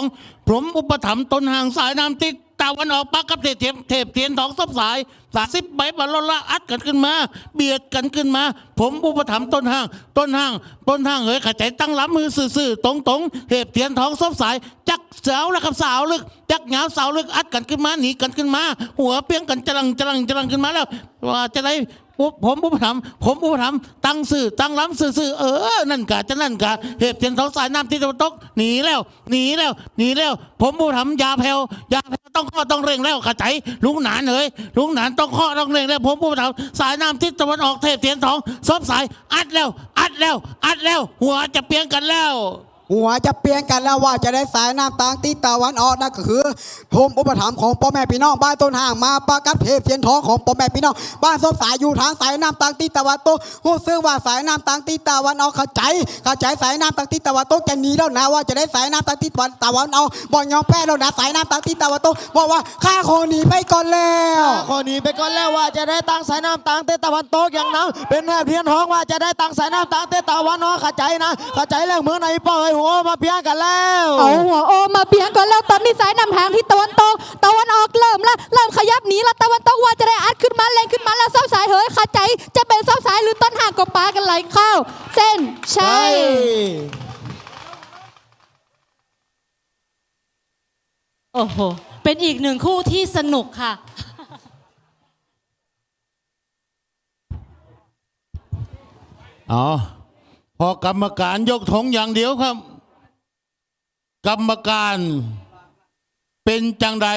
องผมอุปถัมภ์ตนห่างสายน้ำติดตะวันออกปักกับเทพเทพเทพเทียนทองซับสาย สาสิบใบบอลละอัดกันขึ้นมา เบียดกันขึ้นมา ผมอุปถัมภ์ต้นห้าง ต้นห้าง ต้นห้างเฮ้ยขจายตั้งล้ำมือซื่อๆตรงตรงๆเทพเทียนทองซบสาย จักเสาวแล้วครับสาวลึก จักเหงาสาวลึกอัดกันขึ้นมาหนีกันขึ้นมา หัวเปียงกันจรังจรังจรังขึ้นมาแล้ว ว่าจะได้ผมอุปถัมผมอุปถัมตั้งสื่อตั้งล้ำสื่อๆเออนั่นกะจะนั่นกะเหตุเทียนทองสายน้ำที่ตะวันตกหนีแล้วหนีแล้วหนีแล้ว ผมอุปถัมยาแผ่วยาแผ่วต้องข้อต้องเร่งแล้วขจายลุงหนานเอ้ยลุงหนานตองข้อต้องเร่งแล้วผมผู้ปถัมภ์สายน้ำทิศตะวันออกเทพเทียนทองซบสายอัดแล้ว อัดแล้ว อัดแล้ว หัวจะเปียงกันแล้ว หัวจะเปลี่ยนกันแล้วว่าจะได้สายน้ำตางทิตะวันออกนั่นก็คือโฮมอุปถัมภ์ของพ่อแม่พี่น้องบ้านต้นห่างมาประกัดเทพเทียนทองของพ่อแม่พี่น้องบ้านส้มสายอยู่ทางสายน้ำตางทิตะวันตกหูซึ่งว่าสายน้ำตางทิตะวันออกเข้าใจเข้าใจสายน้ำตางทิตะวันตกจะหนีแล้วนะว่าจะได้สายน้ำตางทิศตะวันออกบอกยอมแพ้แล้วนะสายน้ำตางทิตะวันตกบอกว่าข้าขอหนีไปก่อนแล้วข้อนี้ไปก่อนแล้วว่าจะได้ตังสายน้ำตังเตตะวันตกอย่างนั้นเป็นแนบเทียนทองว่าจะได้ตังสายน้ำตังเตตะวันออกเข้าใจนะเข้าใจแล้วเมืองไหนป่อยหัวมาเพียงกันแล้วเอาหัวโอมาเปลี่ยนก่อนแล้วตอนนี้สายนำทางที่ตะวันตกตะวันออกเริ่มละเริ่มขยับหนีละตะวันตกว่าจะได้อัดขึ้นมาแรงขึ้นมาแล้วเส้าสายเฮ้ยขาใจ จะเป็นเส้าสายหรือต้นห่างก็ปากันไหลเข้า เส้นใช่โอ้โหเป็นอีกหนึ่งคู่ที่สนุกค่ะอ๋อ พอกรรมการยกธงอย่างเดียวครับ กรรมการเป็นจังใด